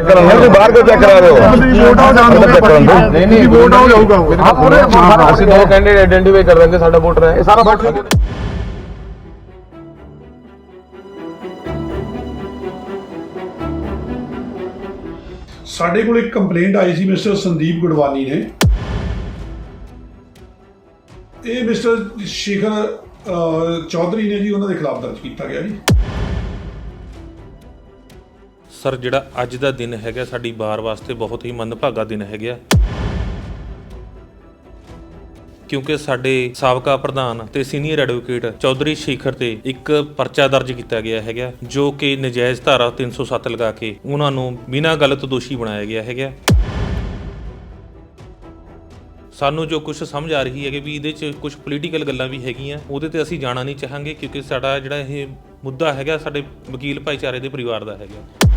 Check ਕਰਨ ਦੇ ਤੁਸੀਂ ਬਾਹਰ ਕਿਉਂ ਚੈੱਕ ਕਰਾ ਰਹੇ ਹੋ ਵੋਟ ਆਉ ਜਾਣ ਚੈੱਕ ਕਰਨ ਦਿਓ। ਨਹੀਂ ਨਹੀਂ ਵੋਟ ਆਉ ਜਾਊਗਾ ਉਹ। ਅਸੀਂ ਦੋ ਕੈਂਡੀਡੇਟ ਆਇਡੈਂਟੀਫਾਈ ਕਰ ਦਾਂਗੇ ਸਾਡਾ ਵੋਟਰ ਹੈ ਇਹ ਸਾਰਾ ਵੋਟਰ ਸਾਡੇ ਕੋਲ ਇੱਕ ਕੰਪਲੇਂਟ ਆਈ ਸੀ ਮਿਸਟਰ ਸੰਦੀਪ ਗੁਡਵਾਨੀ ਨੇ ਇਹ ਮਿਸਟਰ ਸ਼ੇਖਰ ਅਹ, ਚੌਧਰੀ ਨੇ ਜੀ ਉਹਨਾਂ ਦੇ ਖਿਲਾਫ ਦਰਜ ਕੀਤਾ ਗਿਆ ਜੀ ਸਰ ਜਿਹੜਾ ਅੱਜ ਦਾ ਦਿਨ ਹੈਗਾ, ਸਾਡੀ ਬਾਰ ਵਾਸਤੇ ਬਹੁਤ ਹੀ ਮੰਦਭਾਗਾ ਦਿਨ ਹੈਗਾ ਕਿਉਂਕਿ ਸਾਡੇ ਸਾਬਕਾ ਪ੍ਰਧਾਨ ਤੇ ਸੀਨੀਅਰ ਐਡਵੋਕੇਟ ਚੌਧਰੀ ਸ਼ੇਖਰ ਤੇ ਇੱਕ ਪਰਚਾ ਦਰਜ ਕੀਤਾ ਗਿਆ ਹੈਗਾ, ਜੋ ਕਿ ਨਜਾਇਜ਼ ਧਾਰਾ 307 ਲਗਾ ਕੇ ਉਹਨਾਂ ਨੂੰ ਬਿਨਾਂ ਗਲਤ ਦੋਸ਼ੀ ਬਣਾਇਆ ਗਿਆ ਹੈਗਾ। ਸਾਨੂੰ ਜੋ ਕੁਝ ਸਮਝ ਆ ਰਹੀ ਹੈ ਕਿ ਵੀ ਇਹਦੇ 'ਚ ਕੁਝ ਪੋਲੀਟੀਕਲ ਗੱਲਾਂ ਵੀ ਹੈਗੀਆਂ, ਉਹਦੇ ਤੇ ਅਸੀਂ ਜਾਣਾ ਨਹੀਂ ਚਾਹਾਂਗੇ ਕਿਉਂਕਿ ਸਾਡਾ ਜਿਹੜਾ ਇਹ ਮੁੱਦਾ ਹੈਗਾ, ਸਾਡੇ ਵਕੀਲ ਭਾਈਚਾਰੇ ਦੇ ਪਰਿਵਾਰ ਦਾ ਹੈਗਾ।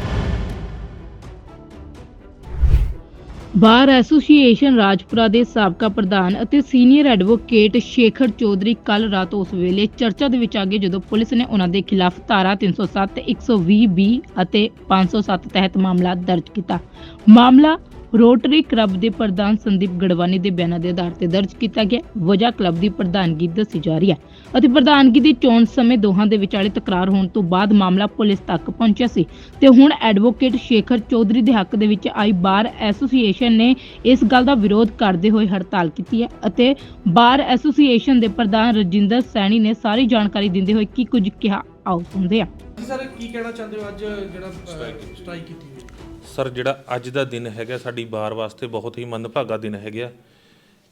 ਬਾਰ ਐਸੋਸੀਏਸ਼ਨ ਰਾਜਪੁਰਾ ਦੇ ਸਾਬਕਾ ਪ੍ਰਧਾਨ ਅਤੇ ਸੀਨੀਅਰ ਐਡਵੋਕੇਟ ਸ਼ੇਖਰ ਚੌਧਰੀ ਕੱਲ ਰਾਤ ਉਸ ਵੇਲੇ ਚਰਚਾ ਦੇ ਵਿੱਚ ਆ ਗਏ ਜਦੋਂ ਪੁਲਿਸ ਨੇ ਉਹਨਾਂ ਦੇ ਖਿਲਾਫ ਧਾਰਾ 307 120 ਬੀ ਅਤੇ 507 ਤਹਿਤ ਮਾਮਲਾ ਦਰਜ ਕੀਤਾ। ਮਾਮਲਾ ਰੋਟਰੀ ਕਲੱਬ ਦੇ ਪ੍ਰਧਾਨ ਸੰਦੀਪ ਗੜਵਾਨੀ ਦੇ ਬਿਆਨਾਂ ਦੇ ਆਧਾਰ ਤੇ ਦਰਜ ਕੀਤਾ ਗਿਆ। ਵਜ੍ਹਾ ਕਲੱਬ ਦੀ ਪ੍ਰਧਾਨਗੀ ਦੱਸੀ ਜਾ ਰਹੀ ਹੈ ਅਤੇ ਪ੍ਰਧਾਨਗੀ ਦੀ ਚੋਣ ਸਮੇਂ ਦੋਹਾਂ ਦੇ ਵਿਚਾਲੇ ਤਕਰਾਰ ਹੋਣ ਤੋਂ ਬਾਅਦ ਮਾਮਲਾ ਪੁਲਿਸ ਤੱਕ ਪਹੁੰਚਿਆ ਸੀ। ਤੇ ਹੁਣ ਐਡਵੋਕੇਟ ਸ਼ੇਖਰ ਚੌਧਰੀ ਦੇ ਹੱਕ ਦੇ ਵਿੱਚ ਆਈ ਬਾਰ ਐਸੋਸੀਏਸ਼ਨ ਨੇ ਇਸ ਗੱਲ ਦਾ ਵਿਰੋਧ ਕਰਦੇ ਹੋਏ ਹੜਤਾਲ ਕੀਤੀ ਹੈ ਅਤੇ ਬਾਰ ਐਸੋਸੀਏਸ਼ਨ ਦੇ ਪ੍ਰਧਾਨ ਰਜਿੰਦਰ ਸੈਣੀ ਨੇ ਸਾਰੀ ਜਾਣਕਾਰੀ ਦਿੰਦੇ ਹੋਏ ਕੀ ਕੁਝ ਕਿਹਾ ਆਓ ਸੁਣਦੇ ਹਾਂ। ਜੀ ਸਰ ਕੀ ਕਹਿਣਾ ਚਾਹੁੰਦੇ ਹੋ ਅੱਜ ਜਿਹੜਾ ਸਟ੍ਰਾਈਕ ਕੀਤੀ ਹੋਈ ਸਰ, ਜਿਹੜਾ ਅੱਜ ਦਾ ਦਿਨ ਹੈਗਾ, ਸਾਡੀ ਬਾਰ ਵਾਸਤੇ ਬਹੁਤ ਹੀ ਮੰਦਭਾਗਾ ਦਿਨ ਹੈਗਾ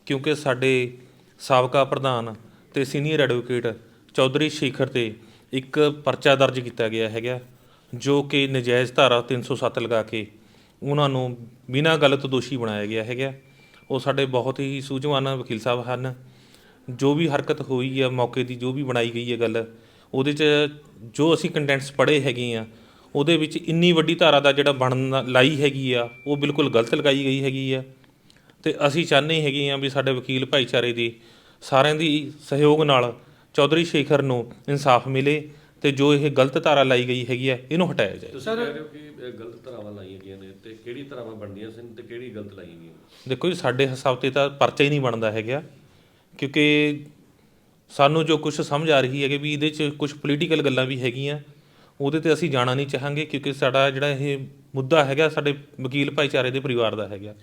ਕਿਉਂਕਿ ਸਾਡੇ ਸਾਬਕਾ ਪ੍ਰਧਾਨ ਤੇ ਸੀਨੀਅਰ ਐਡਵੋਕੇਟ ਚੌਧਰੀ ਸ਼ੇਖਰ ਤੇ ਇੱਕ ਪਰਚਾ ਦਰਜ ਕੀਤਾ ਗਿਆ ਹੈਗਾ, ਜੋ ਕਿ ਨਜਾਇਜ਼ ਧਾਰਾ 307 ਲਗਾ ਕੇ ਉਹਨਾਂ ਨੂੰ ਬਿਨਾਂ ਗਲਤ ਦੋਸ਼ੀ ਬਣਾਇਆ ਗਿਆ ਹੈਗਾ। ਉਹ ਸਾਡੇ ਬਹੁਤ ਹੀ ਸੂਝਵਾਨ ਵਕੀਲ ਸਾਹਿਬ ਹਨ। ਜੋ ਵੀ ਹਰਕਤ ਹੋਈ ਆ, ਮੌਕੇ ਦੀ ਜੋ ਵੀ ਬਣਾਈ ਗਈ ਹੈ ਗੱਲ, ਉਹਦੇ 'ਚ ਜੋ ਅਸੀਂ ਕੰਟੈਂਟਸ ਪੜ੍ਹੇ ਹੈਗੇ ਆ ਉਹਦੇ ਵਿੱਚ ਇੰਨੀ ਵੱਡੀ ਧਾਰਾ ਦਾ ਜਿਹੜਾ ਬਣਨ ਲਾਈ ਹੈਗੀ ਆ ਉਹ ਬਿਲਕੁਲ ਗਲਤ ਲਗਾਈ ਗਈ ਹੈਗੀ ਆ। ਤੇ ਅਸੀਂ ਚਾਹੁੰਦੇ ਹੈਗੇ ਆ ਵੀ ਸਾਡੇ ਵਕੀਲ ਭਾਈਚਾਰੇ ਦੀ ਸਾਰਿਆਂ ਦੀ ਸਹਿਯੋਗ ਨਾਲ ਚੌਧਰੀ ਸ਼ੇਖਰ ਨੂੰ ਇਨਸਾਫ ਮਿਲੇ ਤੇ ਜੋ ਇਹ ਗਲਤ ਧਾਰਾ ਲਾਈ ਗਈ ਹੈਗੀ ਆ ਇਹਨੂੰ ਹਟਾਇਆ ਜਾਏ। ਤੁਸੀਂ ਕਹਿ ਰਹੇ ਹੋ ਕਿ ਇਹ ਗਲਤ ਧਾਰਾਵਾਂ ਲਾਈਆਂ ਗਈਆਂ ਨੇ ਤੇ ਕਿਹੜੀ ਧਾਰਾਵਾਂ ਬਣਦੀਆਂ ਸਨ ਤੇ ਕਿਹੜੀ ਗਲਤ ਲਾਈਆਂ ਗਈਆਂ ਦੇਖੋ ਜੀ ਸਾਡੇ ਹਿਸਾਬ ਤੇ ਤਾਂ ਪਰਚਾ ਹੀ ਨਹੀਂ ਬਣਦਾ ਹੈਗਾ ਕਿਉਂਕਿ ਸਾਨੂੰ ਜੋ ਕੁਝ ਸਮਝ ਆ ਰਹੀ ਹੈ ਕਿ ਵੀ ਇਹਦੇ 'ਚ ਕੁਝ ਪੋਲੀਟੀਕਲ ਗੱਲਾਂ ਵੀ ਹੈਗੀਆਂ। ਉਹਦੇ ਤੇ ਅਸੀਂ ਜਾਣਾ ਨਹੀਂ ਚਾਹਾਂਗੇ ਕਿਉਂਕਿ ਸਾਡਾ ਜਿਹੜਾ ਇਹ ਮੁੱਦਾ ਹੈਗਾ ਸਾਡੇ ਵਕੀਲ ਭਾਈਚਾਰੇ ਦੇ ਪਰਿਵਾਰ ਦਾ ਹੈਗਾ।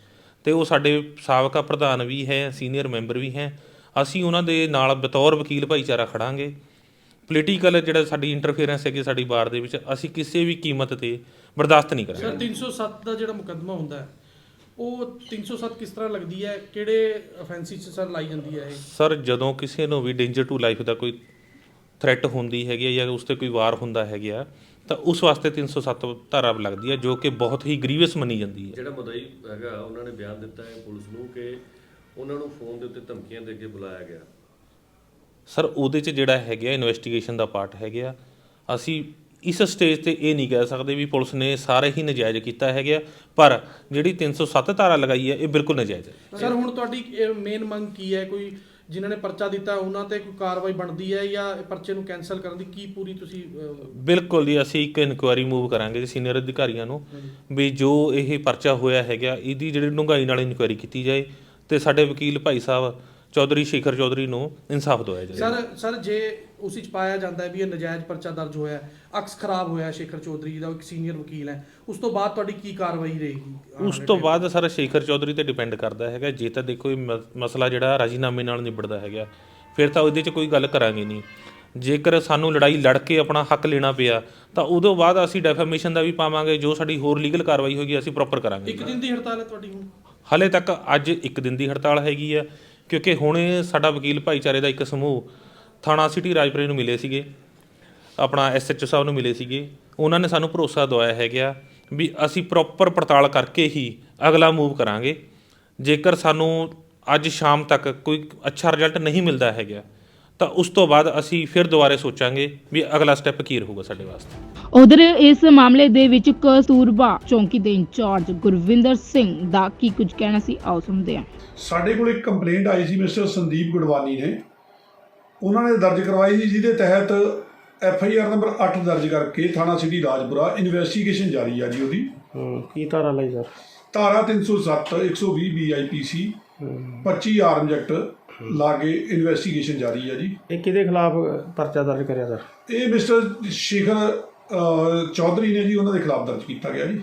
ਤੇ ਉਹ ਸਾਡੇ ਸਾਬਕਾ ਪ੍ਰਧਾਨ ਵੀ ਹੈ ਸੀਨੀਅਰ ਮੈਂਬਰ ਵੀ ਹੈ। ਅਸੀਂ ਉਹਨਾਂ ਦੇ ਨਾਲ ਬਤੌਰ ਵਕੀਲ ਭਾਈਚਾਰਾ ਖੜਾਂਗੇ। ਪੋਲੀਟੀਕਲ ਜਿਹੜਾ ਸਾਡੀ ਇੰਟਰਫੇਰੈਂਸ ਹੈਗੀ ਸਾਡੀ ਬਾਰ ਦੇ ਵਿੱਚ ਅਸੀਂ ਕਿਸੇ ਵੀ ਕੀਮਤ ਤੇ ਬਰਦਾਸ਼ਤ ਨਹੀਂ ਕਰਾਂਗੇ। ਸਰ 307 ਦਾ ਜਿਹੜਾ ਮੁਕੱਦਮਾ ਹੁੰਦਾ ਹੈ ਉਹ 307 ਕਿਸ ਤਰ੍ਹਾਂ ਲੱਗਦੀ ਹੈ? ਕਿਹੜੇ ਅਫੈਂਸੀ ਚ ਸਰ ਲਾਈ ਜਾਂਦੀ ਹੈ ਇਹ? ਸਰ ਜਦੋਂ ਕਿਸੇ ਨੂੰ ਵੀ ਡੇਂਜਰ ਟੂ ਲਾਈਫ ਦਾ ਕੋਈ ਥ੍ਰੈਟ ਹੁੰਦੀ ਹੈਗੀ ਜਾਂ ਉਸ ਤੇ ਕੋਈ ਵਾਰ ਹੁੰਦਾ ਹੈਗਾ ਤਾਂ ਉਸ ਵਾਸਤੇ 307 ਧਾਰਾ ਲੱਗਦੀ ਹੈ ਜੋ ਕਿ ਬਹੁਤ ਹੀ ਗਰੀਵਸ ਮੰਨੀ ਜਾਂਦੀ ਹੈ। ਜਿਹੜਾ ਮਦਈ ਹੈਗਾ ਉਹਨਾਂ ਨੇ ਬਿਆਨ ਦਿੱਤਾ ਹੈ ਪੁਲਿਸ ਨੂੰ ਕਿ ਉਹਨਾਂ ਨੂੰ ਫੋਨ ਦੇ ਉੱਤੇ ਧਮਕੀਆਂ ਦੇ ਕੇ ਬੁਲਾਇਆ ਗਿਆ। ਸਰ ਉਹਦੇ 'ਚ ਜਿਹੜਾ ਹੈਗਾ ਇਨਵੈਸਟੀਗੇਸ਼ਨ ਦਾ ਪਾਰਟ ਹੈਗਾ ਅਸੀਂ ਇਸ ਸਟੇਜ ਤੇ ਇਹ ਨਹੀਂ ਕਹਿ ਸਕਦੇ ਵੀ ਪੁਲਿਸ ਨੇ ਸਾਰੇ ਹੀ ਨਜਾਇਜ਼ ਕੀਤਾ ਹੈਗਾ ਪਰ ਜਿਹੜੀ 307 ਧਾਰਾ ਲਗਾਈ ਹੈ ਇਹ ਬਿਲਕੁਲ ਨਜਾਇਜ਼ ਹੈ। ਸਰ ਹੁਣ ਤੁਹਾਡੀ ਮੇਨ ਮੰਗ ਕੀ ਹੈ? ਕੋਈ ਜਿਨ੍ਹਾਂ ਨੇ ਪਰਚਾ ਦਿੱਤਾ ਉਹਨਾਂ ਤੇ ਕੋਈ ਕਾਰਵਾਈ ਬਣਦੀ ਹੈ ਜਾਂ ਪਰਚੇ ਨੂੰ ਕੈਨਸਲ ਕਰਨ ਦੀ ਕੀ ਪੂਰੀ ਤੁਸੀਂ ਬਿਲਕੁਲ ਜੀ ਅਸੀਂ ਇੱਕ ਇਨਕੁਆਇਰੀ ਮੂਵ ਕਰਾਂਗੇ ਸੀਨੀਅਰ ਅਧਿਕਾਰੀਆਂ ਨੂੰ ਵੀ ਜੋ ਇਹ ਪਰਚਾ ਹੋਇਆ ਹੈਗਾ ਇਹਦੀ ਜਿਹੜੀ ਡੂੰਘਾਈ ਨਾਲ ਇਨਕੁਆਇਰੀ ਕੀਤੀ ਜਾਏ ਤੇ ਸਾਡੇ ਵਕੀਲ ਭਾਈ ਸਾਹਿਬ ਚੌਧਰੀ ਸ਼ੇਖਰ ਚੌਧਰੀ ਨੂੰ ਇਨਸਾਫ ਦਿਵਾਇਆ ਜਾਏ ਸਰ ਸਰ ਜੇ ਉਸ ਵਿੱਚ ਪਾਇਆ ਜਾਂਦਾ ਹੈ ਵੀ ਇਹ ਨਜਾਇਜ਼ ਪਰਚਾ ਦਰਜ ਹੋਇਆ ਹੈ, ਅਕਸ ਖਰਾਬ ਹੋਇਆ ਹੈ ਸ਼ੇਖਰ ਚੌਧਰੀ ਦਾ ਉਹ ਇੱਕ ਸੀਨੀਅਰ ਵਕੀਲ ਹੈ ਉਸ ਤੋਂ ਬਾਅਦ ਤੁਹਾਡੀ ਕੀ ਕਾਰਵਾਈ ਰਹੇਗੀ? ਉਸ ਤੋਂ ਬਾਅਦ ਸਰ ਸ਼ੇਖਰ ਚੌਧਰੀ ਤੇ ਡਿਪੈਂਡ ਕਰਦਾ ਹੈਗਾ ਜੇ ਤਾਂ ਦੇਖੋ ਇਹ ਮ- ਮਸਲਾ ਜਿਹੜਾ ਰਾਜੀਨਾਮੇ ਨਾਲ ਨਿਬੜਦਾ ਹੈਗਾ ਫਿਰ ਤਾਂ ਉਹਦੇ 'ਚ ਕੋਈ ਗੱਲ ਕਰਾਂਗੇ ਨਹੀਂ। ਜੇਕਰ ਸਾਨੂੰ ਲੜਾਈ ਲੜ ਕੇ ਆਪਣਾ ਹੱਕ ਲੈਣਾ ਪਿਆ ਤਾਂ ਉਦੋਂ ਬਾਅਦ ਅਸੀਂ ਡੈਫਾਮੇਸ਼ਨ ਦਾ ਵੀ ਪਾਵਾਂਗੇ ਜੋ ਸਾਡੀ ਹੋਰ ਲੀਗਲ ਕਾਰਵਾਈ ਹੋਏਗੀ ਅਸੀਂ ਪ੍ਰੋਪਰ ਕਰਾਂਗੇ। ਇੱਕ ਦਿਨ ਦੀ ਹੜਤਾਲ ਹੈ ਤੁਹਾਡੀ ਹੁਣ? ਹਲੇ ਤੱਕ ਅੱਜ ਇੱਕ ਦਿਨ ਦੀ ਹੜਤਾਲ ਹੈਗੀ ਆ ਕਿਉਂਕਿ ਹੁਣੇ ਸਾਡਾ ਵਕੀਲ ਭਾਈਚਾਰੇ ਦਾ ਇੱਕ ਸਮੂਹ ਥਾਣਾ ਸਿਟੀ ਰਾਜਪੁਰੇ ਨੂੰ ਮਿਲੇ ਸੀਗੇ, ਆਪਣਾ ਐਸਐਚਓ ਸਾਹਿਬ ਨੂੰ ਮਿਲੇ ਸੀਗੇ, ਉਹਨਾਂ ਨੇ ਸਾਨੂੰ ਭਰੋਸਾ ਦਵਾਇਆ ਹੈਗਾ ਵੀ ਅਸੀਂ ਪ੍ਰੋਪਰ ਪੜਤਾਲ ਕਰਕੇ ਹੀ ਅਗਲਾ ਮੂਵ ਕਰਾਂਗੇ। ਜੇਕਰ ਸਾਨੂੰ ਅੱਜ ਸ਼ਾਮ ਤੱਕ ਕੋਈ ਅੱਛਾ ਰਿਜ਼ਲਟ ਨਹੀਂ ਮਿਲਦਾ ਹੈਗਾ ਤਾਂ ਉਸ ਤੋਂ ਬਾਅਦ ਅਸੀਂ ਫਿਰ ਦੁਬਾਰੇ ਸੋਚਾਂਗੇ ਵੀ ਅਗਲਾ ਸਟੈਪ ਕੀ ਰਹੂਗਾ ਸਾਡੇ ਵਾਸਤੇ। ਉਧਰ ਇਸ ਮਾਮਲੇ ਦੇ ਵਿੱਚ ਕਸਤੂਰਬਾ ਚੌਂਕੀ ਦੇ ਇੰਚਾਰਜ ਗੁਰਵਿੰਦਰ ਸਿੰਘ ਦਾ ਕੀ ਕੁਝ ਕਹਿਣਾ ਸੀ ਆਓ ਸੁਣਦੇ ਹਾਂ। ਸਾਡੇ ਕੋਲ ਇੱਕ ਕੰਪਲੇਂਟ ਆਈ ਸੀ ਮਿਸਟਰ ਸੰਦੀਪ ਗੁਡਵਾਨੀ ਨੇ। ਉਹਨਾਂ ਨੇ ਦਰਜ ਕਰਵਾਈ ਸੀ ਜਿਹਦੇ ਤਹਿਤ ਐਫ ਆਈ ਆਰ ਨੰਬਰ 8 ਦਰਜ ਕਰਕੇ ਥਾਣਾ ਸਿਟੀ ਰਾਜਪੁਰਾ ਇਨਵੈਸਟੀਗੇਸ਼ਨ ਜਾਰੀ ਆ ਜੀ ਉਹਦੀ। ਹੂੰ ਕੀ ਧਾਰਾ ਲਈ ਸਰ? ਧਾਰਾ 307 120 ਬੀਆਈਪੀਸੀ 25 ਆਰਮ ਐਕਟ ਲਾਗੇ ਇਨਵੈਸਟੀਗੇਸ਼ਨ ਜਾਰੀ ਹੈ ਜੀ। ਇਹ ਕਿਹਦੇ ਖਿਲਾਫ ਪਰਚਾ ਦਰਜ ਕਰਿਆ ਸਰ? ਇਹ ਮਿਸਟਰ ਸ਼ੇਖਰ ਚੌਧਰੀ ਨੇ ਜੀ ਉਹਨਾਂ ਦੇ ਖਿਲਾਫ ਦਰਜ ਕੀਤਾ ਗਿਆ ਜੀ।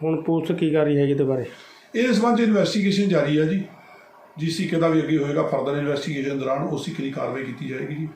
ਹੁਣ ਪੁਲਿਸ ਕੀ ਕਰ ਰਹੀ ਹੈ ਇਹਦੇ ਬਾਰੇ? ਇਸ ਸੰਬੰਧ ਇਨਵੈਸਟੀਗੇਸ਼ਨ ਜਾਰੀ ਹੈ ਜੀ। ਜਿਸ ਦਾ ਵੀ ਅੱਗੇ ਹੋਏਗਾ ਫਰਦਰ ਇਨਵੈਸਟੀਗੇਸ਼ਨ ਦੌਰਾਨ ਉਸੇ ਦੀ ਕਾਰਵਾਈ ਕੀਤੀ ਜਾਏਗੀ ਜੀ।